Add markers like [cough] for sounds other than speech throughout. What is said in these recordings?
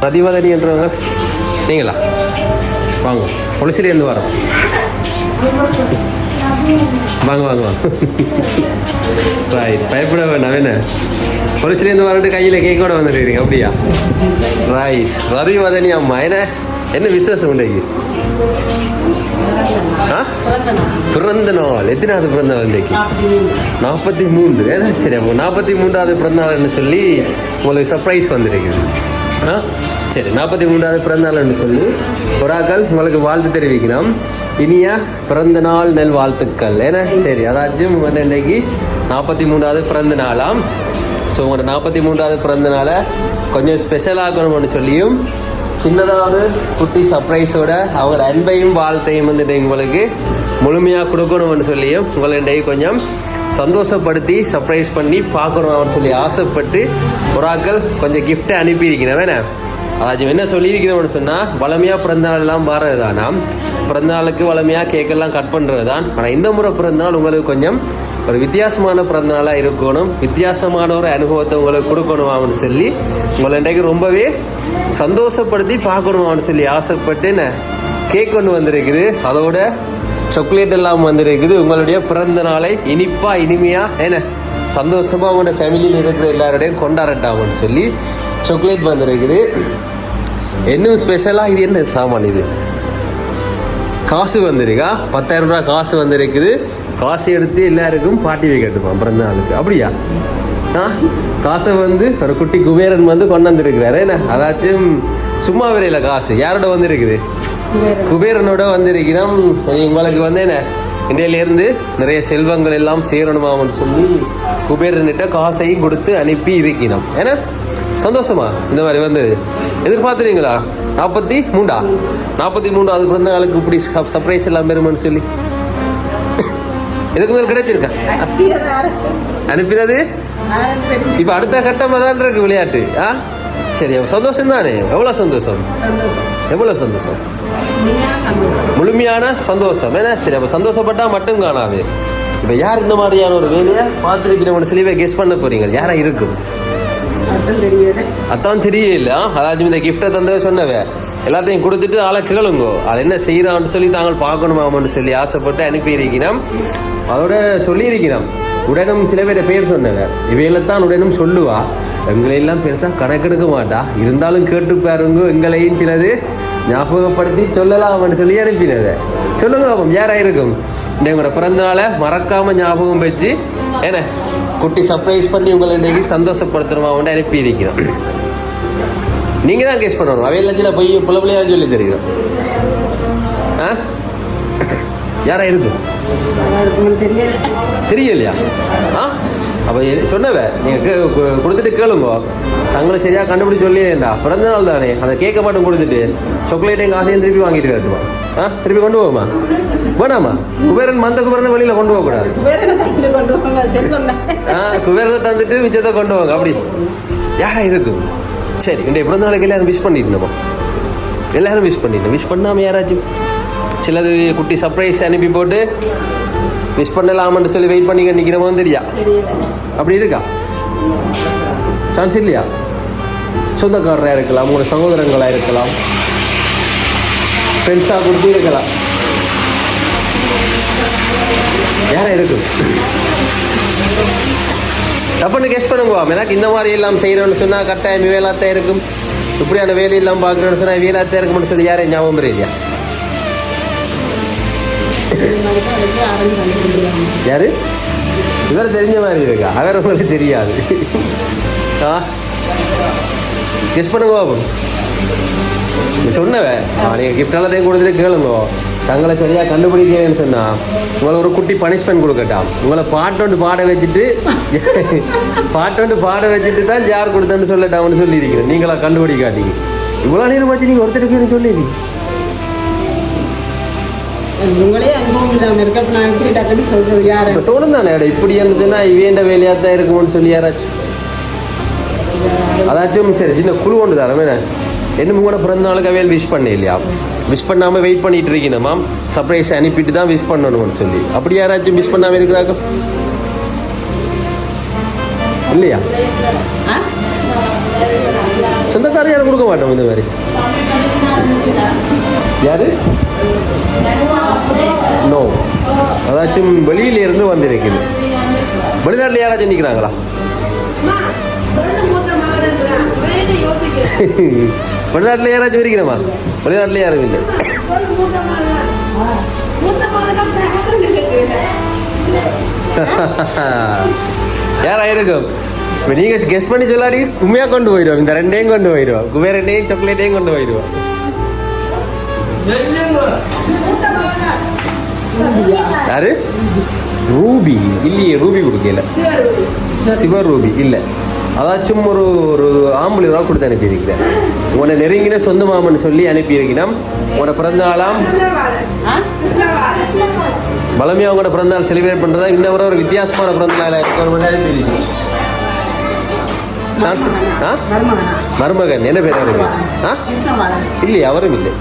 பிரதிவதனி என்றவங்க நீங்களா? வாங்க பொலிசிலேருந்து வரோம். வாங்க வாங்க வாங்க. ரைட் பயப்பட வேண்டாம் என்ன? பொலிசிலேருந்து வரட்டு கையில் கேக்கோட வந்துருக்கீங்க அப்படியா? ரைட் ரதிவதனி அம்மா என்ன? என்ன விசேஷம் உண்டைக்கு ஆ? பிறந்த நாள். எத்தனாவது பிறந்த நாள் இன்றைக்கு? நாற்பத்தி மூன்று. ஏன்னா சரி அப்போ நாற்பத்தி மூன்றாவது பிறந்த நாள்னு சொல்லி உங்களுக்கு சர்ப்ரைஸ் வந்திருக்குது. ஆ? சரி நாற்பத்தி மூன்றாவது பிறந்த நாள்னு சொல்லி ஒரு உங்களுக்கு வாழ்த்து தெரிவிக்கணும் இனிய பிறந்த நாள் நெல் வாழ்த்துக்கள் ஏன்னா சரி அதாச்சும் வந்து இன்றைக்கு நாற்பத்தி மூன்றாவது பிறந்த நாளாம் ஸோ உங்களோட நாற்பத்தி மூன்றாவது பிறந்த நாளை கொஞ்சம் ஸ்பெஷலாக்கணும்னு சொல்லியும் சின்னதாக ஒரு குட்டி சர்ப்ரைஸோட அவங்க அன்பையும் வாழ்த்தையும் வந்துட்டு உங்களுக்கு முழுமையாக கொடுக்கணும்னு சொல்லியும் உங்களை கொஞ்சம் சந்தோஷப்படுத்தி சர்ப்ரைஸ் பண்ணி பார்க்கணும் அவன் சொல்லி ஆசைப்பட்டு ஒரு ஆக்கள் கொஞ்சம் கிஃப்ட்டை அனுப்பியிருக்கிறேன் வேணே அதாச்சும் என்ன சொல்லியிருக்கிறோம்னு சொன்னால் வளமையாக பிறந்தநாள்லாம் எல்லாம் மாறது தானா பிறந்தநாளுக்கு வளமையாக கேக்கெல்லாம் கட் பண்ணுறது தான் ஆனால் இந்த முறை பிறந்தநாள் உங்களுக்கு கொஞ்சம் ஒரு வித்தியாசமான பிறந்தநாளாக இருக்கணும். வித்தியாசமான ஒரு அனுபவத்தை உங்களுக்கு கொடுக்கணுமான்னு சொல்லி உங்களை இன்றைக்கு ரொம்பவே சந்தோஷப்படுத்தி பார்க்கணுமான்னு சொல்லி ஆசைப்பட்டு என்ன கேக் ஒன்று வந்திருக்குது. அதோட சாக்லேட் எல்லாம் வந்திருக்குது. உங்களுடைய பிறந்த நாளை இனிப்பா இனிமையா என்ன? சந்தோஷமா உங்களோட ஃபேமிலியில் இருக்கிற எல்லாரோடையும் கொண்டாடட்டாமன்னு சொல்லி சாக்லேட் வந்திருக்குது. இன்னும் ஸ்பெஷலாக இது என்ன சாமான் இது? காசு வந்திருக்கா? பத்தாயிரம் ரூபாய் காசு வந்திருக்குது. காசு எடுத்து எல்லாருக்கும் பாட்டி வைக்கட்டுமா பிறந்த நாளுக்கு. அப்படியா? ஆ? காசை வந்து ஒரு குட்டி குபேரன் வந்து கொண்டு வந்திருக்கிறாரு என்ன? அதாச்சும் சும்மா விரையில காசு. யாரோட வந்திருக்குது? குபேரனோட வந்திருக்கிறோம். உங்களுக்கு வந்து என்ன? இன்றையிலேருந்து நிறைய செல்வங்கள் எல்லாம் சேரணுமாமன்னு சொல்லி குபேரன்கிட்ட காசையும் கொடுத்து அனுப்பி இருக்கிறோம். ஏன்னா சந்தோஷமா? இந்த மாதிரி வந்தது எதிர்பார்த்துறீங்களா நாற்பத்தி மூண்டா நாற்பத்தி மூன்றாவது பிறந்த நாளுக்கு இப்படி சர்ப்ரைஸ் எல்லாம் பெறுமான்னு சொல்லி. இதுக்கு மேல் கிடைச்சிருக்கா அனுப்பினது? இப்போ அடுத்த கட்டமாக தான் இருக்கு விளையாட்டு. ஆ? சரி சந்தோஷம் தானே எவ்வளோ சந்தோஷம்? எவ்வளோ சந்தோஷம்? முழுமையான சந்தோஷம். ஏன்னா சரி அப்போ சந்தோஷப்பட்டா மட்டும் காணாது. இப்போ யார் இந்த மாதிரியான ஒரு வேலையை பார்த்துருக்கிறவங்க சிலவே கெஸ் பண்ண போறீங்க. யாரா இருக்கும்? அதான் தெரியல. அதாச்சும் இந்த கிஃப்டை தந்தவே சொன்னவ. எல்லாத்தையும் கொடுத்துட்டு ஆளை கேளுங்கோ அது என்ன செய்யறான்னு சொல்லி தாங்கள் பார்க்கணுமாமன்னு சொல்லி ஆசைப்பட்டு அனுப்பியிருக்கிறோம். அதோட சொல்லியிருக்கிறோம். உடனும் சில பேர் பேர் சொன்னவ. இவையில்தான் உடனும் சொல்லுவா. எங்களையெல்லாம் பெருசாக கணக்கெடுக்க மாட்டா. இருந்தாலும் கேட்டு பாருங்க எங்களையும் சிலது. ஞாபகப்படுத்தி சொல்லலாம்னு சொல்லி அனுப்பினது. சொல்லுங்க பாப்போம் யாரா இருக்கும் இந்த உங்களோட பிறந்த நாளை மறக்காம ஞாபகம் வச்சு என்ன? குட்டி சர்ப்ரைஸ் பண்ணி உங்களை இன்றைக்கு சந்தோஷப்படுத்தணுமான்னு அனுப்பி இருக்கிறோம் நீங்க தான் கேஸ் பண்ணணும் அவையில போய் புள்ள பிள்ளையா சொல்லி தெரியும் ஆ? யாரா இருக்கும் தெரியலையா? ஆ? அப்போ சொன்னவ நீங்கள் கொடுத்துட்டு கேளுங்க. தங்களை சரியாக கண்டுபிடிச்சு சொல்லியேண்டா. பிறந்த நாள் தானே. அதை கேட்க மட்டும் கொடுத்துட்டு சாக்லேட்டையும் காசையும் திருப்பி வாங்கிட்டு கட்டுமா ஆ? திருப்பி கொண்டு போமா வேணாமா? குபேரன் மந்த குபேரனை வெளியில் கொண்டு போகக்கூடாது ஆ குபேரனை தந்துட்டு மிச்சத்தை கொண்டு வாங்க அப்படி. யாரா இருக்கும் சரி இன்றைய பிறந்த நாளைக்கு எல்லாரும் விஷ் பண்ணிடணுமா? எல்லாரும் விஷ் பண்ணிடணும். விஷ் பண்ணாமல் யாராச்சும் சிலது குட்டி சர்ப்ரைஸ் அனுப்பி போட்டு விஷ் பண்ணலாம்னு சொல்லி வெயிட் பண்ணி நிற்கிறவங்க தெரியா? அப்படி இருக்கா? சான்ஸ் இல்லையா? சொந்தக்காரராக இருக்கலாம் உங்களோட சகோதரங்களாக இருக்கலாம். ஃப்ரெண்ட்ஸாக கொடுத்து இருக்கலாம். யாராக இருக்கும் தப்புன்னு கெஸ் பண்ணுங்கவா எனக்கு இந்த மாதிரி எல்லாம் செய்கிறோன்னு சொன்னால் கட்டாயம் வேலாத்தான் இருக்கும். இப்படியான வேலையெல்லாம் பார்க்குறோன்னு சொன்னால் வேலாத்தான் இருக்கும்னு சொல்லி யாரையும் ஞாபகம் இல்லையா யாரு? இவர் தெரிஞ்ச மாதிரி இருக்கா? அவர் உங்களுக்கு தெரியாது. ஆ? கெஸ் பண்ணுங்க பாபு. நீ சொன்னவ. நீங்கள் கிஃப்ட் எல்லாத்தையும் கொடுத்துட்டு கேளுங்க. தங்களை சரியாக கண்டுபிடிக்கிறேன்னு சொன்னா உங்களை ஒரு குட்டி பனிஷ்மெண்ட் கொடுக்கட்டாம். உங்களை பாட்டோண்டு பாட வச்சுட்டு [laughs] பாட்டோண்டு பாட வச்சுட்டு தான் யார் கொடுத்தேன்னு சொல்லட்டாம்னு சொல்லியிருக்கிறேன். நீங்களா கண்டுபிடிக்காதீங்க. இவ்வளோ நேரம் வச்சு நீங்கள் ஒருத்தர் பேர் சொல்லிடுறீங்க உங்களே அனுபவம் இல்லாமல் இருக்க அப்ப நான் எப்படி டக்குன்னு யாரு? தோணும் தானே இப்படி இருந்துச்சுன்னா இவேண்ட வேலையாக தான் இருக்கும்னு சொல்லி யாராச்சும். அதாச்சும் சரி சின்ன குழு ஒன்று தரமே. என்ன? உங்களோட பிறந்த நாளுக்கு அவையில் விஷ் பண்ண இல்லையா? விஷ் பண்ணாமல் வெயிட் பண்ணிட்டு இருக்கீங்கம்மா சர்ப்ரைஸ் அனுப்பிட்டு தான் விஷ் பண்ணணும்னு சொல்லி. அப்படி யாராச்சும் விஷ் பண்ணாமல் இருக்கிறாங்க இல்லையா? சொந்தக்காரர் யாரும் கொடுக்க மாட்டோம் இந்த மாதிரி. யாரு? நோ அதாச்சும் வெளியில இருந்து வந்திருக்குது. வெளிநாட்டில் யாராச்சும் நிற்கிறாங்களா [laughs] வெளிநாட்டில் யாராச்சும் இருக்கிறமா? வெளிநாட்டில் யாரும் இல்லை. [laughs] யாரா இருக்கும் இப்போ நீங்கள் கெஸ்ட் பண்ணி சொல்லாடி. உண்மையாக கொண்டு போயிடுவோம் இந்த ரெண்டையும் கொண்டு போயிடுவோம் குபேரண்டையும் சாக்லேட்டையும் கொண்டு போயிடுவோம் யாரு? ரூபி. இல்லையே ரூபி கொடுக்கல. சிவ ரூபி. இல்லை. அதாச்சும் ஒரு ஒரு ஆம்பளை ரூபா கொடுத்து அனுப்பியிருக்கிறேன். உன்னை நெருங்கின சொந்த மாமன் சொல்லி அனுப்பியிருக்கிறோம் உன்னை பிறந்த நாளாம் பலமையாக உங்களோட பிறந்த நாள் செலிப்ரேட் பண்ணுறதா இந்த வர ஒரு வித்தியாசமான பிறந்த நாள் கவர்மெண்ட் அனுப்பியிருக்கிறேன் ஆ? மருமகன். என்ன பேர் அவருக்கு? ஆ? இல்லையா அவரும் இல்லை.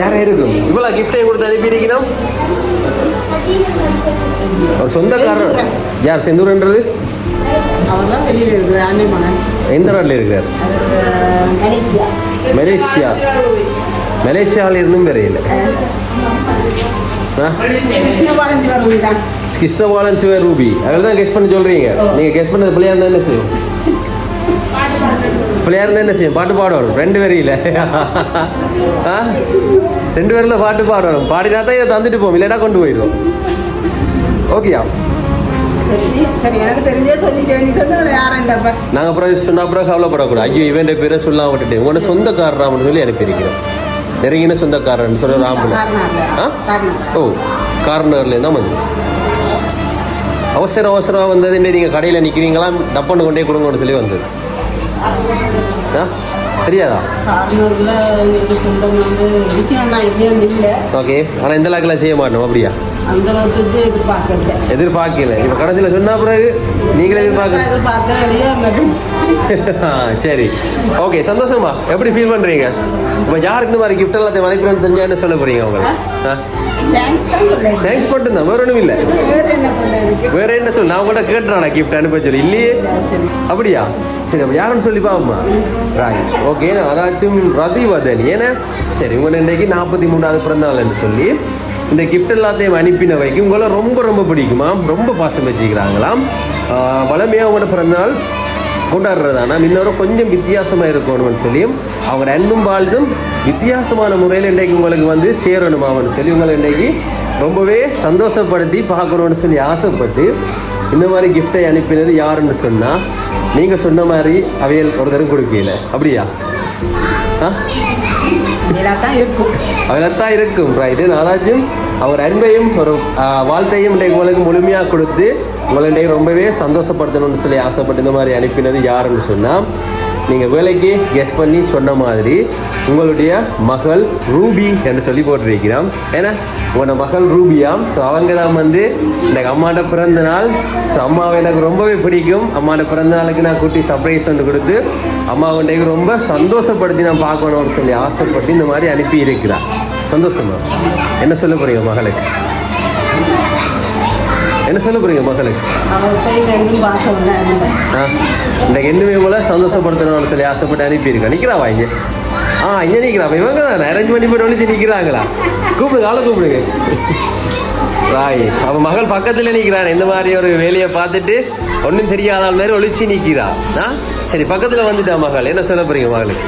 யாரா இருக்கும் இவ்வளோ கிஃப்டை கொடுத்து அனுப்பியிருக்கிறோம். ஒரு சொந்தக்காரர். யார் செந்தூர்ன்றது அவர் தான் வெளியில் இருக்கிற அண்ணி மகன் எந்த நாட்டில் இருக்கிறார்? மலேசியா. மலேசியா. மலேசியாவில் இருந்தும் வரையில். கிருஷ்ணபாலன் சிவ ரூபி அவர் தான் கெஸ் பண்ணி சொல்கிறீங்க நீங்கள் கெஸ் பண்ணது பிள்ளையா இருந்தால் என்ன செய்யும்? பிள்ளையா இருந்தால் என்ன செய்யும்? பாட்டு பாடணும். ரெண்டு வரியில். ஆ? ரெண்டு பேரில் பாட்டு பாடணும். பாடினா தான் இதை தந்துட்டு போவோம். இல்லைனா கொண்டு போயிடுவோம். ஓகேயா? நாங்கள் அப்புறம் சொன்ன அப்புறம் கவலைப்படக்கூடாது. ஐயோ இவன் பேரை சொல்லாம விட்டுட்டேன். உங்களோட சொந்தக்காரராமன்னு சொல்லி அனுப்பியிருக்கிறோம் நெருங்கின சொந்தக்காரன் சொல்கிற ஆம்பளை ஆ? ஓ கார்னர்லேருந்து தான் வந்து அவசர அவசரம் வந்தது. என்ன நீங்கள் கடையில் நிற்கிறீங்களா டப்பன்னு கொண்டே கொடுங்கன்னு சொல்லி வந்தது. ஆ? தெரியாதா? ஓகே. ஆனால் இந்த லாக்கெல்லாம் செய்ய மாட்டோம். அப்படியா? எதிர்பார்க்கல. இப்போ கடைசியில் சொன்ன பிறகு நீங்களே எதிர்பார்க்க [laughs] சரி. ஓகே சந்தோஷமா எப்படி ஃபீல் பண்ணுறீங்க இப்போ யாருக்கு இந்த மாதிரி கிஃப்ட் எல்லாத்தையும் அனுப்பினு தெரிஞ்சா என்ன சொல்ல போகிறீங்க உங்களுக்கு தேங்க்ஸ் மட்டும்தான் வேற ஒன்றும் இல்லை. வேறு என்ன சொல்லு நான் கூட கேட்டுறானா கிஃப்ட் அனுப்ப சொல்லி. இல்லையே? அப்படியா? சரி அப்போ யாருன்னு சொல்லி பாப்போமா ரைட் ஓகே அதாச்சும் ரதிவதன். ஏன்னா சரி உங்களை இன்றைக்கு நாற்பத்தி மூணாவது பிறந்தநாள்னு சொல்லி இந்த கிஃப்ட் எல்லாத்தையும் அனுப்பினவைக்கு உங்களை ரொம்ப ரொம்ப பிடிக்குமா ரொம்ப பாசம் வச்சுக்கிறாங்களாம். வளமையாக உங்களோட பிறந்தநாள் கொண்டாடுறதானா? இன்னொரு கொஞ்சம் வித்தியாசமாக இருக்கணும்னு சொல்லியும் அவங்க அன்பும் வாழ்ந்தும் வித்தியாசமான முறையில் இன்றைக்கு உங்களுக்கு வந்து சேரணுமாவன்னு சொல்லி உங்களை இன்றைக்கு ரொம்பவே சந்தோஷப்படுத்தி பார்க்கணும்னு சொல்லி ஆசைப்பட்டு இந்த மாதிரி கிஃப்டை அனுப்பினது யாருன்னு சொன்னால் நீங்கள் சொன்ன மாதிரி அவையல் ஒரு கொடுக்கல. அப்படியா? ஆ? தான் இருக்கும். அவையத்தான் இருக்கும். ரைட்டு அவர் அன்பையும் ஒரு வாழ்த்தையும் இன்றைக்கு உங்களுக்கு முழுமையாக கொடுத்து உங்களை ரொம்பவே சந்தோஷப்படுத்தணும்னு சொல்லி ஆசைப்பட்டு இந்த மாதிரி அனுப்பினது யாருன்னு சொன்னால் நீங்கள் வேலைக்கு கெஸ் பண்ணி சொன்ன மாதிரி உங்களுடைய மகள் ரூபி என்று சொல்லி போட்டிருக்கிறோம். ஏன்னா உங்களோட மகள் ரூபியாம். ஸோ அவங்க தான் வந்து எனக்கு அம்மாட்ட பிறந்த நாள். ஸோ அம்மாவை எனக்கு ரொம்பவே பிடிக்கும். அம்மாட்ட பிறந்த நாளுக்கு நான் கூட்டி சர்ப்ரைஸ் வந்து கொடுத்து அம்மாவை ரொம்ப சந்தோஷப்படுத்தி நான் பார்க்கணும்னு சொல்லி ஆசைப்பட்டு இந்த மாதிரி அனுப்பி இருக்கிறான் சந்தோஷமா? என்ன சொல்ல போறீங்க மகளுக்கு? என்ன சொல்ல போறீங்க ஆ இன்னைக்கு என்னமே போல சந்தோஷப்படுத்தணும்னு சொல்லி ஆசைப்பட்டு அனுப்பியிருக்கேன் நிற்கிறாவா இங்கே? ஆ இங்கே நிற்கிறா இவங்க தான்? அரேஞ்ச் பண்ணி போட்டு ஒழிச்சு நிற்கிறாங்களா கூப்பிடுங்க ஆளை கூப்பிடுங்க. ராய் அவன் மகள் பக்கத்தில் நிற்கிறான் இந்த மாதிரி ஒரு வேலையை பார்த்துட்டு ஒன்றும் தெரியாத ஆள் மாதிரி ஒழிச்சு நிற்கிறா ஆ சரி பக்கத்தில் வந்துட்டா மகள். என்ன சொல்ல போறீங்க மகளுக்கு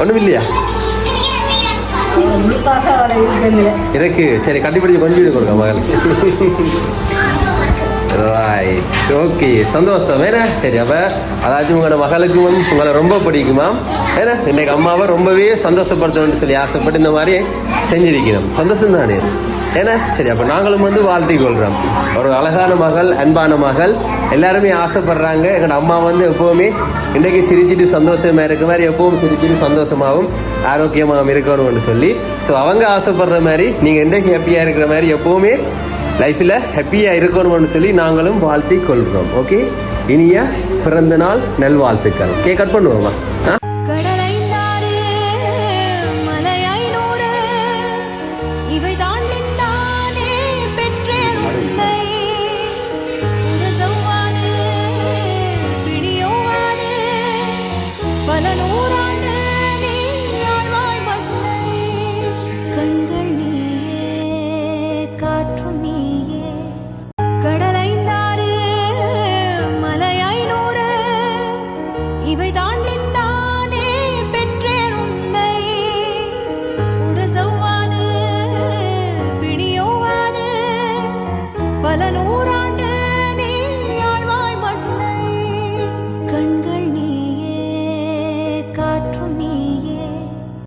ஒன்றும் இல்லையா? இருக்கு சரி கண்டுபிடிச்சு கொஞ்சம் வீடு கொடுங்க மகளுக்கு ரைட் ஓகே சந்தோஷம். வேணா சரி அப்போ அதாச்சும் உங்களோட மகளுக்கு வந்து உங்களை ரொம்ப பிடிக்குமா? ஏன்னா இன்னைக்கு அம்மாவை ரொம்பவே சந்தோஷப்படுத்தணும்னு சொல்லி ஆசைப்பட்டு இந்த மாதிரி செஞ்சிருக்கணும் சந்தோஷம் தானே ஏன்னா சரி அப்போ நாங்களும் வந்து வாழ்த்தி கொள்கிறோம் ஒரு அழகான மகள் அன்பான மகள். எல்லாருமே ஆசைப்படுறாங்க. எங்கள் அம்மா வந்து எப்போவுமே இன்றைக்கு சிரிச்சிட்டு சந்தோஷமாக இருக்க மாதிரி எப்பவும் சிரிச்சிட்டு சந்தோஷமாகவும் ஆரோக்கியமாகவும் இருக்கணும்னு சொல்லி. ஸோ அவங்க ஆசைப்படுற மாதிரி நீங்கள் இன்றைக்கு ஹாப்பியாக இருக்கிற மாதிரி எப்போவுமே லைஃப்பில் ஹாப்பியாக இருக்கணும்னு சொல்லி நாங்களும் வாழ்த்தி கொள்கிறோம் ஓகே இனிய பிறந்த நாள் நல்வாழ்த்துக்கள். கே கட் பண்ணுவோமா?